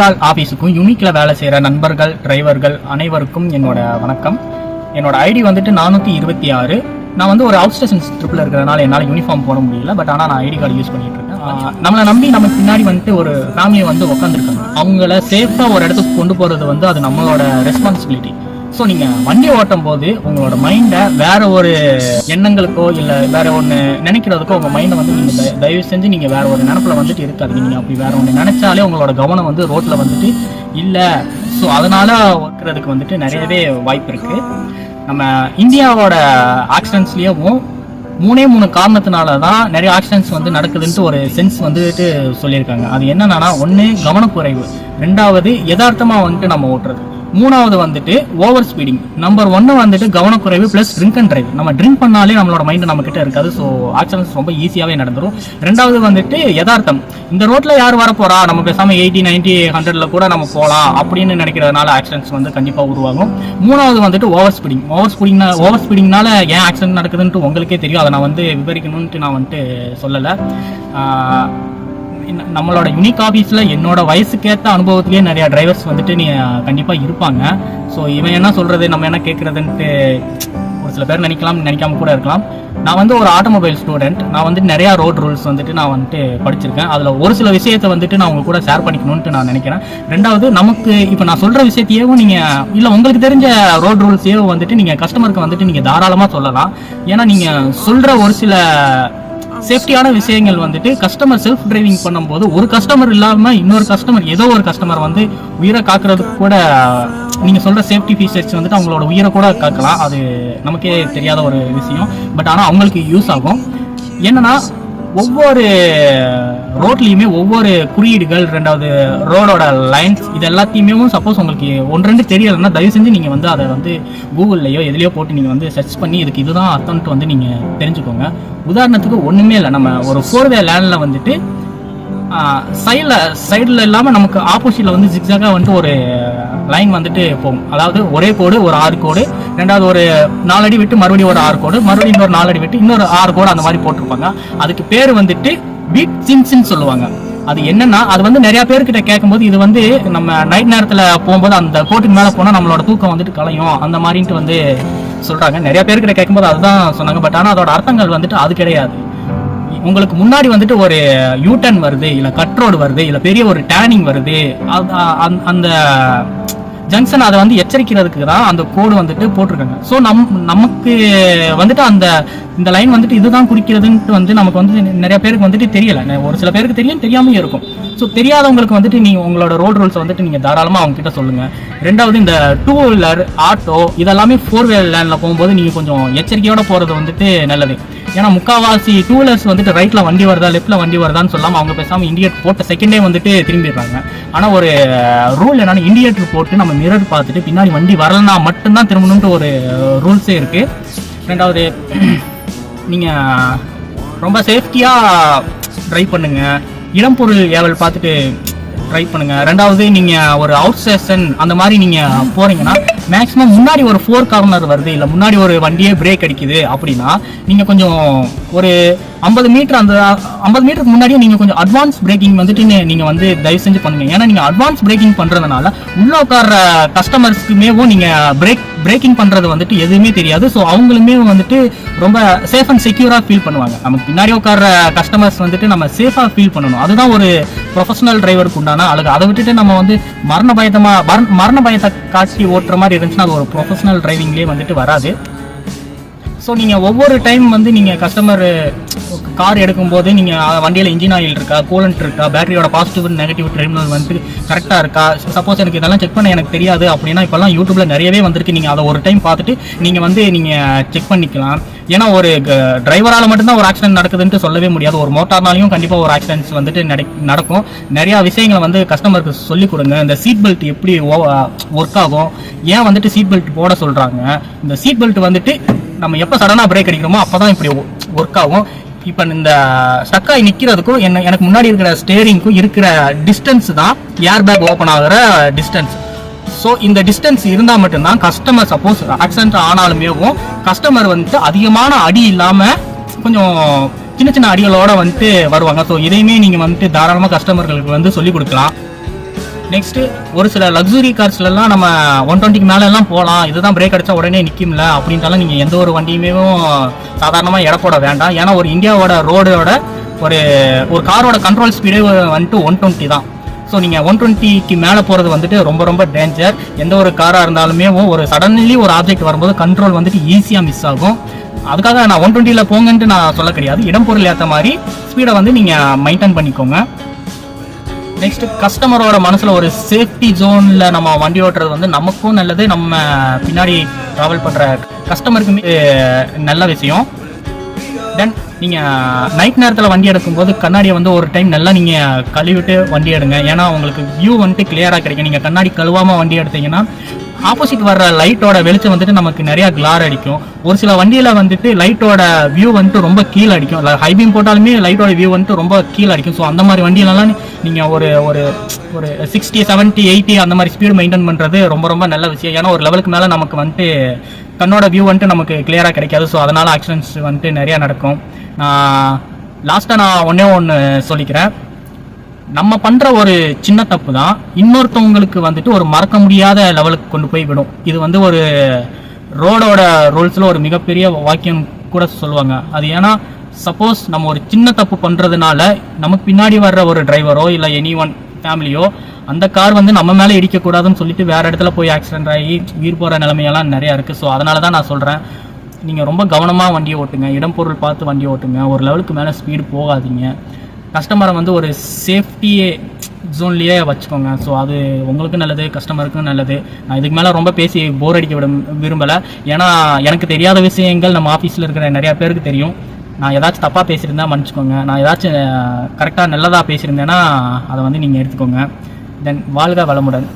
கால் ஆஃபீஸுக்கும் யூனிக்கில் வேலை செய்கிற நண்பர்கள் டிரைவர்கள் அனைவருக்கும் என்னோட வணக்கம். என்னோட ஐடி வந்துட்டு நானூற்றி இருபத்தி ஆறு. நான் வந்து ஒரு அவுட் ஸ்டேஷன் ட்ரிப்பில் இருக்கிறதுனால என்னால் யூனிஃபார்ம் போட முடியல பட் ஆனால் நான் ஐடி கார்டு யூஸ் பண்ணிட்டு இருக்கேன். நம்மளை நம்பி நம்ம பின்னாடி வந்துட்டு ஒரு ஃபேமிலி வந்து உட்காந்துருக்காங்க அவங்கள சேஃபாக ஒரு இடத்துக்கு கொண்டு போகிறது வந்து அது நம்மளோட ரெஸ்பான்சிபிலிட்டி ஸோ நீங்கள் வண்டி ஓட்டும் போது உங்களோட மைண்டை வேற ஒரு எண்ணங்களுக்கோ இல்லை வேற ஒன்று நினைக்கிறதுக்கோ உங்கள் மைண்டை வந்து நீங்கள் தயவு செஞ்சு நீங்கள் வேற ஒரு நினப்பில் வந்துட்டு இருக்காது நீங்கள் அப்படி வேற ஒன்று நினைச்சாலே உங்களோட கவனம் வந்து ரோட்டில் வந்துட்டு இல்லை. ஸோ அதனால ஒர்க்கிறதுக்கு வந்துட்டு நிறையவே வாய்ப்பு இருக்கு. நம்ம இந்தியாவோட ஆக்சிடென்ட்ஸ்லேயும் மூணே மூணு காரணத்தினால தான் நிறைய ஆக்சிடென்ட்ஸ் வந்து நடக்குதுன்ட்டு ஒரு சென்ஸ் வந்துட்டு சொல்லியிருக்காங்க. அது என்னென்னா ஒன்று கவனக்குறைவு. ரெண்டாவது யதார்த்தமாக வந்துட்டு நம்ம ஓட்டுறது. மூணாவது வந்துட்டு ஓவர் ஸ்பீடிங் நம்பர் ஒன்று வந்துட்டு கவனக்குறைவு ப்ளஸ் ட்ரிங்க் அண்ட் ட்ரைவ் நம்ம ட்ரிங்க் பண்ணாலே நம்மளோட மைண்டு நம்ம கிட்ட இருக்காது. ஸோ ஆக்சிடென்ட்ஸ் ரொம்ப ஈஸியாகவே நடந்துடும் ரெண்டாவது வந்துட்டு யதார்த்தம். இந்த ரோட்டில் யார் வர போறா நம்ம பேசாமல் எயிட்டி நைன்ட்டி ஹண்ட்ரட்ல கூட நம்ம போகலாம் அப்படின்னு நினைக்கிறதுனால ஆக்சிடென்ட்ஸ் வந்து கண்டிப்பாக உருவாகும். மூணாவது வந்துட்டு ஓவர் ஸ்பீடிங் ஓவர் ஸ்பீடிங்னா ஓவர் ஸ்பீடிங்னால ஏன் ஆக்சிடென்ட் நடக்குதுன்ட்டு உங்களுக்கே தெரியும். அதை நான் வந்து விவரிக்கணும்ட்டு நான் வந்துட்டு சொல்லலை. நம்மளோட யூனிக் ஆஃபீஸில் என்னோட வயசுக்கேற்ற அனுபவத்திலேயே நிறைய டிரைவர்ஸ் வந்துட்டு நீ கண்டிப்பாக இருப்பாங்க. ஸோ இவன் என்ன சொல்கிறது நம்ம என்ன கேட்குறதுன்ட்டு ஒரு சில பேர் நினைக்கலாம் நினைக்காம கூட இருக்கலாம். நான் வந்து ஒரு ஆட்டோமொபைல் ஸ்டூடெண்ட் நான் வந்து நிறையா ரோட் ரூல்ஸ் வந்துட்டு நான் வந்துட்டு படிச்சிருக்கேன். அதில் ஒரு சில விஷயத்தை வந்துட்டு நான் உங்க கூட ஷேர் பண்ணிக்கணும்ட்டு நான் நினைக்கிறேன். ரெண்டாவது நமக்கு இப்போ நான் சொல்கிற விஷயத்தையும் நீங்கள் இல்லை உங்களுக்கு தெரிஞ்ச ரோட் ரூல்ஸையும் வந்துட்டு நீங்கள் கஸ்டமருக்கு வந்துட்டு நீங்கள் தாராளமாக சொல்லலாம். ஏன்னா நீங்கள் சொல்கிற ஒரு சில சேஃப்டியான விஷயங்கள் வந்துட்டு கஸ்டமர் செல்ஃப் டிரைவிங் பண்ணும்போது ஒரு கஸ்டமர் இல்லாம இன்னொரு கஸ்டமர் ஏதோ ஒரு கஸ்டமர் வந்து உயிரை காக்குறதுக்கு கூட நீங்க சொல்ற சேஃப்டி ஃபீச்சர்ஸ் வந்துட்டு அவங்களோட உயிரை கூட காக்கலாம். அது நமக்கே தெரியாத ஒரு விஷயம். பட் ஆனா அவங்களுக்கு யூஸ் ஆகும். என்னன்னா ஒவ்வொரு ரோட்லேயுமே ஒவ்வொரு குறியீடுகள் ரெண்டாவது ரோடோட லைன்ஸ் இது எல்லாத்தையுமே சப்போஸ் உங்களுக்கு ஒன்று ரெண்டு தெரியலைன்னா தயவு செஞ்சு நீங்கள் வந்து அதை வந்து கூகுள்லையோ எதுலையோ போட்டு நீங்கள் வந்து சர்ச் பண்ணி இதுக்கு இதுதான் அர்த்தம்ட்டு வந்து நீங்கள் தெரிஞ்சுக்கோங்க. உதாரணத்துக்கு ஒன்றுமே இல்லை நம்ம ஒரு ஃபோர்வே லேண்டில் வந்துட்டு சைடில் சைடில் இல்லாமல் நமக்கு ஆப்போசிட்டில் வந்து ஜிக்ஸாக வந்துட்டு ஒரு uh, லைன் வந்துட்டு போகும். அதாவது ஒரே கோடு ஒரு ஆறு கோடு ரெண்டாவது ஒரு நாலடி விட்டு மறுபடியும் ஒரு ஆறு கோடு மறுபடியும் இன்னொரு நாலடி விட்டு இன்னொரு ஆறு கோடு அந்த மாதிரி போட்டிருப்பாங்க. அதுக்கு பேர் வந்துட்டு பீட் சின்ஸ்ன்னு சொல்லுவாங்க. அது என்னன்னா அது வந்து நிறைய பேர்கிட்ட கேட்கும்போது இது வந்து நம்ம நைட் நேரத்தில் போகும்போது அந்த கோட்டுக்கு மேலே போனால் நம்மளோட தூக்கம் வந்துட்டு கலையும். அந்த மாதிரின்ட்டு வந்து சொல்கிறாங்க நிறைய பேர்கிட்ட கேட்கும்போது அதுதான் சொன்னாங்க. பட் ஆனால் அதோட அர்த்தங்கள் வந்துட்டு அது கிடையாது. உங்களுக்கு முன்னாடி வந்துட்டு ஒரு யூ டர்ன் வருது இல்ல கட் ரோடு வருது இல்ல பெரிய ஒரு டேனிங் வருது அந்த- ஜங்ஷன் அதை வந்து எச்சரிக்கிறதுக்கு தான் அந்த கோடு வந்துட்டு போட்டிருக்காங்க. ஸோ நம் நமக்கு வந்துட்டு அந்த இந்த லைன் வந்துட்டு இதுதான் குறிக்கிறதுன்ட்டு வந்து நமக்கு வந்து நிறைய பேருக்கு வந்துட்டு தெரியல. ஒரு சில பேருக்கு தெரியும் தெரியாமல் இருக்கும். ஸோ தெரியாதவங்களுக்கு வந்துட்டு நீங்கள் உங்களோட ரோட் ரூல்ஸ் வந்துட்டு நீங்கள் தாராளமாக அவங்க கிட்ட சொல்லுங்க. ரெண்டாவது இந்த டூ வீலர் ஆட்டோ இதெல்லாமே ஃபோர் வீலர் லேன்ல போகும்போது நீங்கள் கொஞ்சம் எச்சரிக்கையோட போகிறது வந்துட்டு நல்லது. ஏன்னா முக்காவாசி டூ வீலர்ஸ் வந்துட்டு ரைட்ல வண்டி வருதா லெஃப்ட்ல வண்டி வருதான்னு சொல்லாமல் அவங்க பேசாமல் இண்டியேட் போட்ட செகண்டே வந்துட்டு திரும்பிடுறாங்க. ஆனா ஒரு ரூல் என்னன்னா இண்டிகேட்டர் போட்டு நம்ம மிரர் பார்த்துட்டு பின்னாடி வண்டி வரலன்னா மட்டும்தான் திரும்பணும்ட்டு ஒரு ரூல்ஸே இருக்கு. ரெண்டாவது நீங்க ரொம்ப சேஃப்டியா ட்ரைவ் பண்ணுங்க. இடம்பொருள் ஏவல் பார்த்துட்டு ட்ரை பண்ணுங்க. ரெண்டாவது நீங்க ஒரு அவுட் ஸ்டேஷன் அந்த மாதிரி நீங்க போறீங்கன்னா மேக்ஸிமம் முன்னாடி ஒரு ஃபோர் கார்னர் வருது. இல்லை முன்னாடி ஒரு வண்டியே பிரேக் அடிக்குது அப்படின்னா நீங்கள் கொஞ்சம் ஒரு ஐம்பது மீட்டர் அந்த ஐம்பது மீட்டருக்கு முன்னாடியே நீங்கள் கொஞ்சம் அட்வான்ஸ் பிரேக்கிங் வந்துட்டு நீங்கள் வந்து தயவு செஞ்சு பண்ணுங்க. ஏன்னா நீங்கள் அட்வான்ஸ் பிரேக்கிங் பண்ணுறதுனால உள்ள உட்கார்ற கஸ்டமர்ஸ்க்குமேவும் நீங்கள் பிரேக் பிரேக்கிங் பண்ணுறது வந்துட்டு எதுவுமே தெரியாது. ஸோ அவங்களுமே வந்துட்டு ரொம்ப சேஃப் அண்ட் செக்யூராக ஃபீல் பண்ணுவாங்க. நமக்கு பின்னாடி உட்கார கஸ்டமர்ஸ் வந்துட்டு நம்ம சேஃபாக ஃபீல் பண்ணணும். அதுதான் ஒரு ப்ரொஃபஷனல் டிரைவருக்கு உண்டான அழகு. அதை விட்டுட்டு நம்ம வந்து மரண பயத்தமா மரண- மரண பயத்தை காட்சி ஓட்டுற மாதிரி இருந்துச்சுன்னா அது ஒரு ப்ரொஃபஷனல் டிரைவிங்லேயே வந்துட்டு வராது. ஸோ நீங்கள் ஒவ்வொரு டைம் வந்து நீங்கள் கஸ்டமர் கார் எடுக்கும்போது நீங்கள் வண்டியில் இன்ஜின் ஆயில் இருக்கா கூலண்ட் இருக்கா பேட்டரியோட பாசிட்டிவ் நெகட்டிவ் டெர்மினல் வந்து கரெக்டாக இருக்கா? சப்போஸ் எனக்கு இதெல்லாம் செக் பண்ண எனக்கு தெரியாது அப்படின்னா இப்போல்லாம் யூடியூப்பில் நிறையவே வந்திருக்கு. நீங்கள் அதை ஒரு டைம் பார்த்துட்டு நீங்கள் வந்து நீங்கள் செக் பண்ணிக்கலாம். ஏன்னா ஒரு டிரைவரால் மட்டும்தான் ஒரு ஆக்சிடென்ட் நடக்குதுன்ட்டு சொல்லவே முடியாது. ஒரு மோட்டார்னாலையும் கண்டிப்பாக ஒரு ஆக்சிடென்ட்ஸ் வந்துட்டு நடக்- நடக்கும். நிறையா விஷயங்களை வந்து கஸ்டமருக்கு சொல்லிக் கொடுங்க. இந்த சீட் பெல்ட் எப்படி ஒர்க் ஆகும்? ஏன் வந்துட்டு சீட் பெல்ட் போட சொல்கிறாங்க இந்த சீட் பெல்ட் வந்துட்டு நம்ம எப்போ சடனாக பிரேக் அடிக்கிறோமோ அப்போ தான் இப்படி ஒர்க் ஆகும். இப்போ இந்த ஸ்டக்காகி நிற்கிறதுக்கும் என்ன எனக்கு முன்னாடி இருக்கிற ஸ்டேரிங்க்கும் இருக்கிற டிஸ்டன்ஸ் தான் ஏர் பேக் ஓப்பன் ஆகிற டிஸ்டன்ஸ் ஸோ இந்த டிஸ்டன்ஸ் இருந்தால் மட்டும்தான் கஸ்டமர் சப்போஸ் ஆக்சிடென்ட் ஆனாலுமேவும் கஸ்டமர் வந்துட்டு அதிகமான அடி இல்லாமல் கொஞ்சம் சின்ன சின்ன அடிகளோட வந்துட்டு வருவாங்க. ஸோ இதையுமே நீங்கள் வந்துட்டு தாராளமாக கஸ்டமர்களுக்கு வந்து சொல்லிக் கொடுக்கலாம். நெக்ஸ்ட் ஒரு சில லக்ஸுரி கார்ஸ்லலாம் நம்ம ஒன் டுவெண்ட்டிக்கு மேலெல்லாம் போகலாம் இதுதான் பிரேக் அடிச்சா உடனே நிற்கும்ல அப்படின்ட்டாலும் நீங்கள் எந்த ஒரு வண்டியுமே சாதாரணமாக எடை போட வேண்டாம். ஏன்னா ஒரு இந்தியாவோட ரோடோட ஒரு ஒரு காரோட கண்ட்ரோல் ஸ்பீடே வந்துட்டு ஒன் டுவெண்ட்டி தான். ஸோ நீங்கள் ஒன் டுவெண்ட்டிக்கு மேலே போகிறது வந்துட்டு ரொம்ப ரொம்ப டேஞ்சர் எந்த ஒரு காராக இருந்தாலுமே ஒரு சடன்லி ஒரு ஆப்ஜெக்ட் வரும்போது கண்ட்ரோல் வந்துட்டு ஈஸியாக மிஸ் ஆகும். அதுக்காக நான் ஒன் டுவெண்ட்டியில் போங்கன்ட்டு நான் சொல்ல கிடையாது. இடம் பொருள் ஏற்ற மாதிரி ஸ்பீடை வந்து நீங்கள் மெயின்டைன் பண்ணிக்கோங்க. நெக்ஸ்ட் கஸ்டமரோட மனசுல ஒரு சேஃப்டி ஜோன்ல நம்ம வண்டி ஓட்டுறது வந்து நமக்கும் நல்லது. நம்ம பின்னாடி டிராவல் பண்ற கஸ்டமருக்குமே நல்ல விஷயம். தென் நீங்கள் நைட் நேரத்தில் வண்டி எடுக்கும்போது கண்ணாடியை வந்து ஒரு டைம் நல்லா நீங்கள் கழுவிட்டு வண்டி எடுங்க. ஏன்னா உங்களுக்கு வியூ வந்துட்டு கிளியராக கிடைக்கும். நீங்கள் கண்ணாடி கழுவாமல் வண்டி எடுத்தீங்கன்னா ஆப்போசிட் வர்ற லைட்டோட வெளிச்சம் வந்துட்டு நமக்கு நிறையா கிளார் அடிக்கும். ஒரு சில வண்டியில் வந்துட்டு லைட்டோட வியூ வந்துட்டு ரொம்ப கீழே அடிக்கும். ஹை பீம் போட்டாலுமே லைட்டோட வியூ வந்துட்டு ரொம்ப கீழே அடிக்கும். ஸோ அந்த மாதிரி வண்டியிலலாம் நீங்கள் ஒரு ஒரு ஒரு சிக்ஸ்டி செவன்ட்டி எயிட்டி அந்த மாதிரி ஸ்பீடு மெயின்டைன் பண்ணுறது ரொம்ப ரொம்ப நல்ல விஷயம். ஏன்னா ஒரு லெவலுக்கு மேலே நமக்கு வந்துட்டு கண்ணோட வியூ வந்துட்டு நமக்கு கிளியராக கிடைக்காது. ஸோ அதனால் ஆக்சிடென்ட்ஸ் வந்துட்டு நிறையா நடக்கும். நான் லாஸ்ட்டாக நான் ஒன்றே ஒன்று சொல்லிக்கிறேன். நம்ம பண்ணுற ஒரு சின்ன தப்பு தான். இன்னொருத்தவங்களுக்கு வந்துட்டு ஒரு மறக்க முடியாத லெவலுக்கு கொண்டு போய் விடும். இது வந்து ஒரு ரோடோட ரூல்ஸில் ஒரு மிகப்பெரிய வாக்கியம் கூட சொல்லுவாங்க. அது ஏன்னா சப்போஸ் நம்ம ஒரு சின்ன தப்பு பண்ணுறதுனால நமக்கு பின்னாடி வர்ற ஒரு டிரைவரோ இல்லை எனி ஒன் ஃபேமிலியோ அந்த கார் வந்து நம்ம மேலே இடிக்கக்கூடாதுன்னு சொல்லிட்டு வேற இடத்துல போய் ஆக்சிடென்ட் ஆகி உயிர் போகிற நிலைமையெல்லாம் நிறையா இருக்குது ஸோ அதனால தான் நான் சொல்கிறேன் நீங்கள் ரொம்ப கவனமாக வண்டியை ஓட்டுங்க. இடம் பொருள் பார்த்து வண்டியை ஓட்டுங்க. ஒரு லெவலுக்கு மேலே ஸ்பீடு போகாதீங்க. கஸ்டமரை வந்து ஒரு சேஃப்டியே ஜோன்லேயே வச்சுக்கோங்க. ஸோ அது உங்களுக்கும் நல்லது கஸ்டமருக்கும் நல்லது. நான் இதுக்கு மேலே ரொம்ப பேசி போர் அடிக்க விட விரும்பலை. ஏன்னா எனக்கு தெரியாத விஷயங்கள் நம்ம ஆஃபீஸில் இருக்கிற நிறையா பேருக்கு தெரியும். நான் ஏதாச்சும் தப்பாக பேசியிருந்தா மன்னிச்சுக்கோங்க. நான் ஏதாச்சும் கரெக்டாக நல்லதாக பேசியிருந்தேன்னா அதை வந்து நீங்கள் எடுத்துக்கோங்க. தென் வாழ்க வளமுடன்.